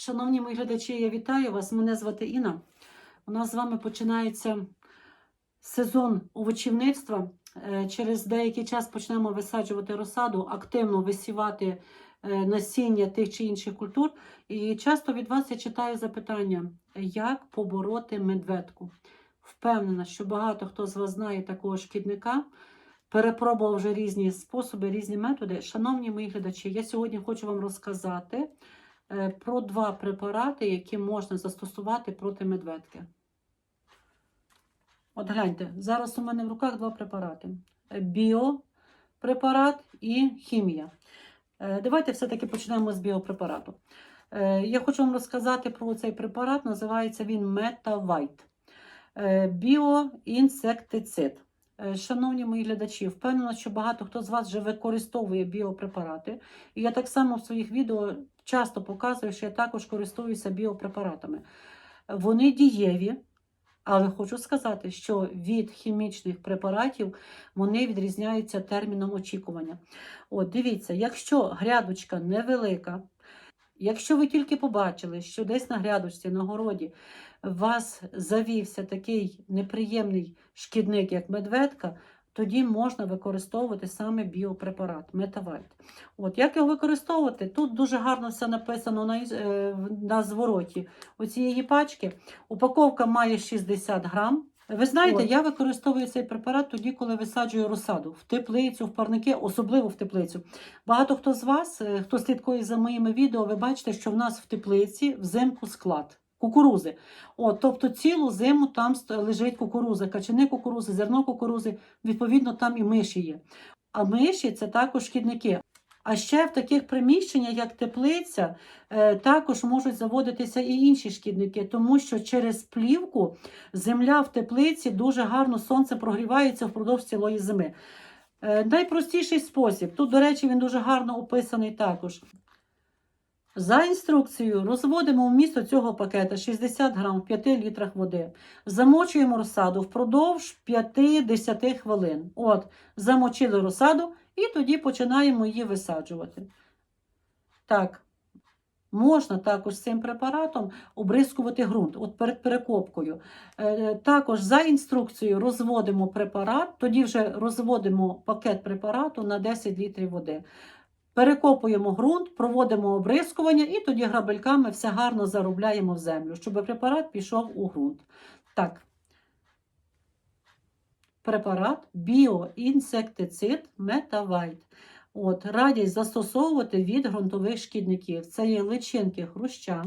Шановні мої глядачі, я вітаю вас. Мене звати Інна. У нас з вами починається сезон овочівництва. Е, Через деякий час почнемо висаджувати розсаду, активно висівати е, насіння тих чи інших культур. І часто від вас я читаю запитання, як побороти медведку. Впевнена, що багато хто з вас знає такого шкідника. Перепробував вже різні способи, різні методи. Шановні мої глядачі, я сьогодні хочу вам розказати про два препарати, які можна застосувати проти медведки. От гляньте, зараз у мене в руках два препарати: Е, біопрепарат і хімія. Е, Давайте все-таки почнемо з біопрепарату. Е, Я хочу вам розказати про цей препарат. Називається він Метавайт. Біоінсектицид. Е, Шановні мої глядачі, впевнена, що багато хто з вас вже використовує біопрепарати. І я так само в своїх відео часто показую, що я також користуюся біопрепаратами. Вони дієві, але хочу сказати, що від хімічних препаратів вони відрізняються терміном очікування. От, дивіться, якщо грядочка невелика, якщо ви тільки побачили, що десь на грядочці, на городі, вас завівся такий неприємний шкідник, як медведка, тоді можна використовувати саме біопрепарат Метавайт. От як його використовувати? Тут дуже гарно все написано на, е, на звороті оцієї пачки. Упаковка має 60 грам. Ви знаєте, я використовую цей препарат тоді, коли висаджую розсаду в теплицю, в парники, особливо в теплицю. Багато хто з вас, е, хто слідкує за моїми відео, ви бачите, що в нас в теплиці взимку склад кукурузи. От, тобто цілу зиму там лежить кукуруза, качани кукурузи, зерно кукурузи, відповідно, там і миші є. А миші це також шкідники. А ще в таких приміщеннях, як теплиця, е, також можуть заводитися і інші шкідники, тому що через плівку земля в теплиці дуже гарно сонце прогрівається впродовж цілої зими. Е, Найпростіший спосіб. Тут, до речі, він дуже гарно описаний також. За інструкцією розводимо вмісто цього пакета 60 грам в 5 літрах води. Замочуємо розсаду впродовж 5-10 хвилин. От, замочили розсаду і тоді починаємо її висаджувати. Так, можна також цим препаратом обрискувати ґрунт от перед перекопкою. Е, Також за інструкцією розводимо препарат, тоді вже розводимо пакет препарату на 10 літрів води. Перекопуємо ґрунт, проводимо обрискування і тоді грабельками все гарно заробляємо в землю, щоб препарат пішов у ґрунт. Так. Препарат біоінсектицид Метавайт. От, радять застосовувати від ґрунтових шкідників. Це є личинки хруща,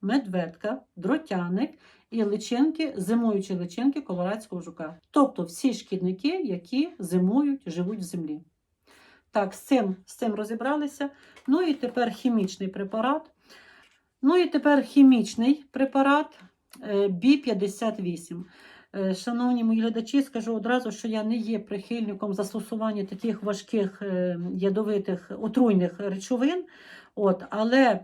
медведка, дротяник і личинки, зимуючі личинки колорадського жука. Тобто всі шкідники, які зимують, живуть в землі. Так, з цим, з цим розібралися. Ну і тепер хімічний препарат. Ну і тепер хімічний препарат е, Бі-58. Е, Шановні мої глядачі, скажу одразу, що я не є прихильником застосування таких важких е, ядовитих отруйних речовин. От, але,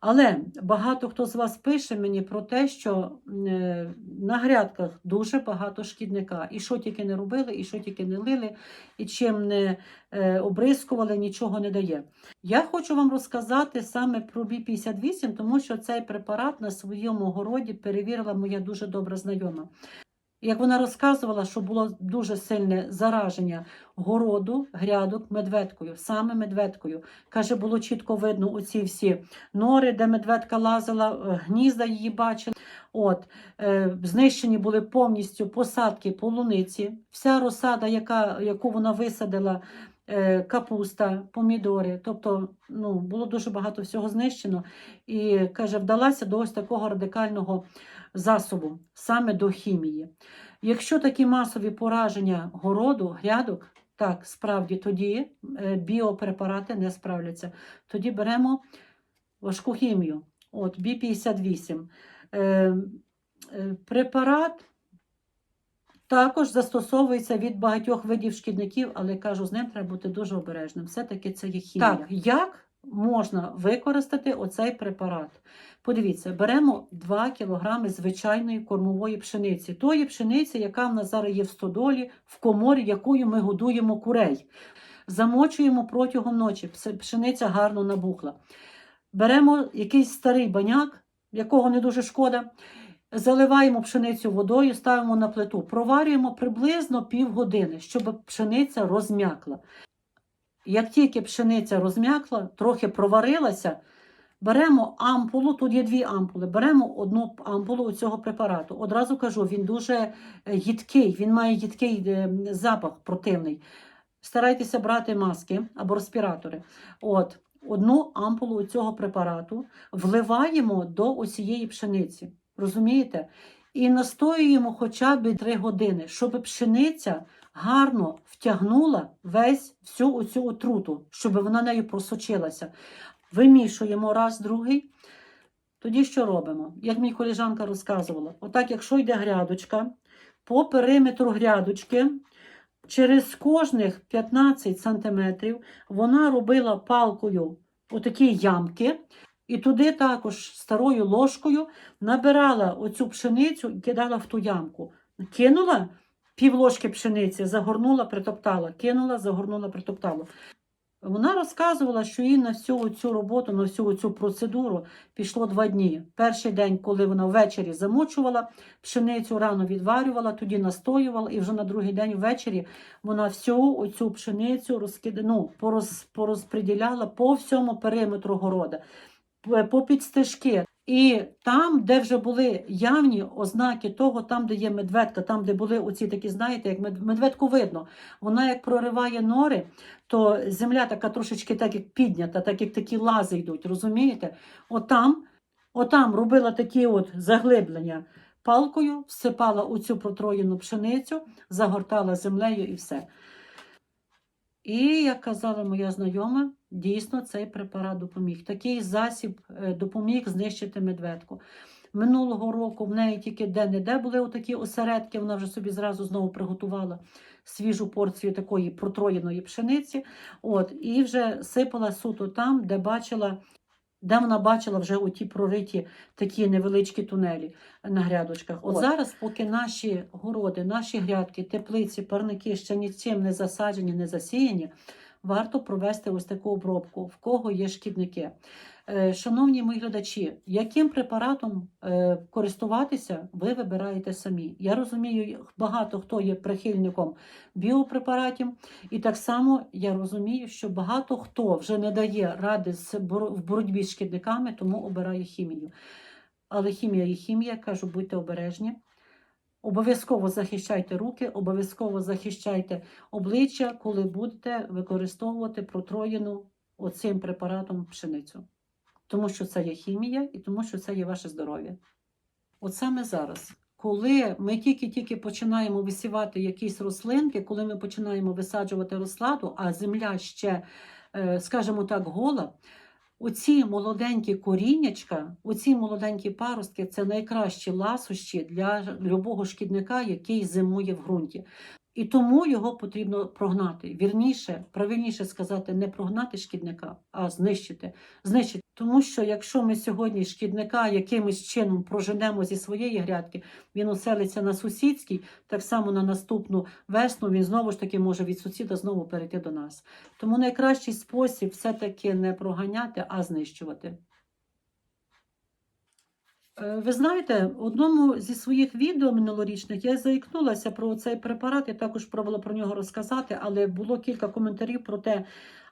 але багато хто з вас пише мені про те, що е, на грядках дуже багато шкідника. І що тільки не робили, і що тільки не лили, і чим не е, обрискували, нічого не дає. Я хочу вам розказати саме про Бі-58, тому що цей препарат на своєму городі перевірила моя дуже добра знайома. Як вона розказувала, що було дуже сильне зараження городу, грядок медведкою, саме медведкою. Каже, було чітко видно оці всі нори, де медведка лазила, е, гнізда її бачили. От, е, знищені були повністю посадки полуниці. Вся розсада, яка, яку вона висадила, е, капуста, помідори. Тобто ну, було дуже багато всього знищено. І каже, вдалася до ось такого радикального засобу, саме до хімії. Якщо такі масові пораження городу, грядок, так, справді тоді е, біопрепарати не справляться. Тоді беремо важку хімію. От, Бі-58. Е, е, препарат також застосовується від багатьох видів шкідників, але кажу, з ним треба бути дуже обережним. Все-таки це є хімія. Так, як можна використати оцей препарат? Подивіться, беремо 2 кг звичайної кормової пшениці, тої пшениці, яка в нас зараз є в стодолі, в коморі, якою ми годуємо курей. Замочуємо протягом ночі, пшениця гарно набухла. Беремо якийсь старий баняк, якого не дуже шкода. Заливаємо пшеницю водою, ставимо на плиту, проварюємо приблизно півгодини, щоб пшениця розм'якла. Як тільки пшениця розм'якла, трохи проварилася, беремо ампулу, тут є дві ампули, беремо одну ампулу цього препарату. Одразу кажу, він дуже е, їдкий, він має їдкий е, запах противний. Старайтеся брати маски або респіратори. От, одну ампулу цього препарату вливаємо до усієї пшениці. Розумієте? І настоюємо хоча б 3 години, щоб пшениця гарно втягнула весь всю оцю отруту, щоб вона нею просочилася. Вимішуємо раз, другий. Тоді що робимо? Як мій коліжанка розказувала, отак, якщо йде грядочка, по периметру грядочки, через кожних 15 сантиметрів вона робила палкою отакі ямки, і туди також старою ложкою набирала оцю пшеницю і кидала в ту ямку. Кинула пів ложки пшениці, загорнула, притоптала, кинула, загорнула, притоптала. Вона розказувала, що їй на всю цю роботу, на всю цю процедуру пішло два дні. Перший день, коли вона ввечері замочувала пшеницю, рано відварювала, тоді настоювала, і вже на другий день ввечері вона всю оцю пшеницю розкид... ну, пороз... порозподіляла по всьому периметру города, по підстежки. І там, де вже були явні ознаки того, там, де є медведка, там, де були оці такі, знаєте, як медведку видно, вона як прориває нори, то земля така трошечки так як піднята, так як такі лази йдуть, розумієте? Отам, отам робила такі от заглиблення палкою, всипала у цю протроєну пшеницю, загортала землею і все. І, як казала моя знайома, дійсно цей препарат допоміг. Такий засіб е, допоміг знищити медведку. Минулого року в неї тільки де-не-де були отакі осередки, вона вже собі зразу знову приготувала свіжу порцію такої протроєної пшениці. От, і вже сипала суто там, де бачила, де вона бачила вже оті прориті такі невеличкі тунелі на грядочках. От, От. зараз, поки наші городи, наші грядки, теплиці, парники ще нічим не засаджені, не засіяні, варто провести ось таку обробку, в кого є шкідники. Е, Шановні мої глядачі, яким препаратом е, користуватися, ви вибираєте самі. Я розумію, багато хто є прихильником біопрепаратів, і так само я розумію, що багато хто вже не дає ради в боротьбі з шкідниками, тому обирає хімію. Але хімія і хімія, кажу, будьте обережні. Обов'язково захищайте руки, обов'язково захищайте обличчя, коли будете використовувати протроєну оцим препаратом пшеницю. Тому що це є хімія і тому що це є ваше здоров'я. От саме зараз, коли ми тільки-тільки починаємо висівати якісь рослинки, коли ми починаємо висаджувати розсладу, а земля ще, е, скажімо так, гола, оці молоденькі коріннячка, оці молоденькі паростки це найкращі ласощі для любого шкідника, який зимує в ґрунті. І тому його потрібно прогнати. Вірніше, правильніше сказати, не прогнати шкідника, а знищити. знищити. Тому що якщо ми сьогодні шкідника якимось чином проженемо зі своєї грядки, він оселиться на сусідській, так само на наступну весну він знову ж таки може від сусіда знову перейти до нас. Тому найкращий спосіб все-таки не проганяти, а знищувати. Е, Ви знаєте, в одному зі своїх відео минулорічних я заікнулася про цей препарат, я також пробувала про нього розказати, але було кілька коментарів про те,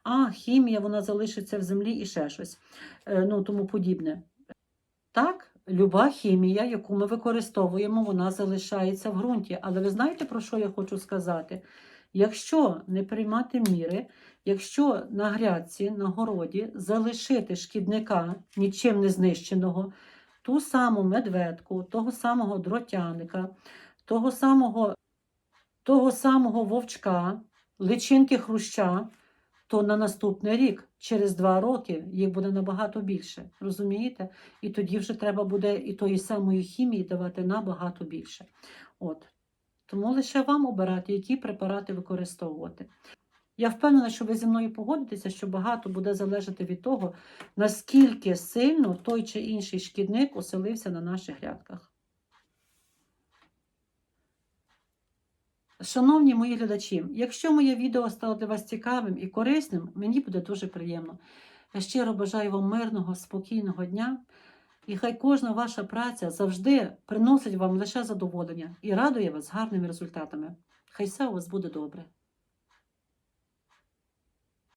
а хімія вона залишиться в землі і ще щось, е, ну тому подібне. Так, люба хімія, яку ми використовуємо, вона залишається в ґрунті. Але ви знаєте, про що я хочу сказати? Якщо не приймати міри, якщо на грядці, на городі залишити шкідника, нічим не знищеного, ту саму медведку, того самого дротяника, того самого, того самого вовчка, личинки хруща, то на наступний рік, через два роки, їх буде набагато більше. Розумієте? І тоді вже треба буде і тої самої хімії давати набагато більше. От. Тому лише вам обирати, які препарати використовувати. Я впевнена, що ви зі мною погодитеся, що багато буде залежати від того, наскільки сильно той чи інший шкідник оселився на наших грядках. Шановні мої глядачі, якщо моє відео стало для вас цікавим і корисним, мені буде дуже приємно. Я щиро бажаю вам мирного, спокійного дня. І хай кожна ваша праця завжди приносить вам лише задоволення і радує вас гарними результатами. Хай все у вас буде добре.